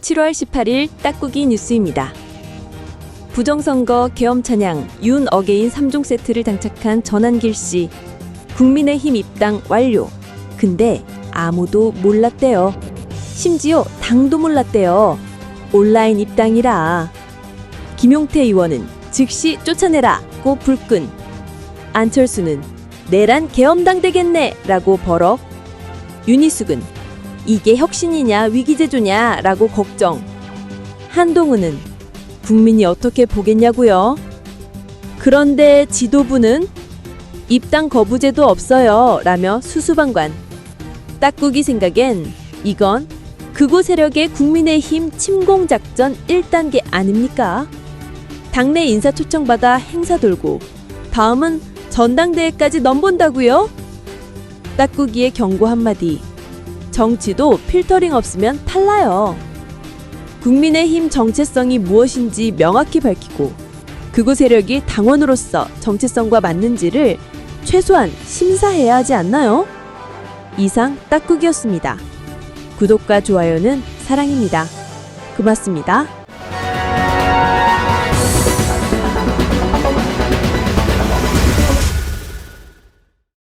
7월 18일 딱꾸기 뉴스입니다. 부정선거 계엄 찬양 윤 어게인 3종 세트를 장착한 전한길 씨. 국민의힘 입당 완료. 근데 아무도 몰랐대요. 심지어 당도 몰랐대요. 온라인 입당이라. 김용태 의원은 즉시 쫓아내라고 불끈. 안철수는 내란 계엄당 되겠네 라고 버럭. 윤희숙은 이게 혁신이냐 위기제조냐 라고 걱정. 한동훈은 국민이 어떻게 보겠냐고요. 그런데 지도부는 입당 거부제도 없어요 라며 수수방관. 딱꾸기 생각엔 이건 극우 세력의 국민의힘 침공작전 1단계 아닙니까? 당내 인사 초청받아 행사 돌고 다음은 전당대회까지 넘본다고요? 딱꾸기의 경고 한마디. 정치도 필터링 없으면 탈라요. 국민의힘 정체성이 무엇인지 명확히 밝히고 극우 세력이 당원으로서 정체성과 맞는지를 최소한 심사해야 하지 않나요? 이상 딱국이었습니다. 구독과 좋아요는 사랑입니다. 고맙습니다.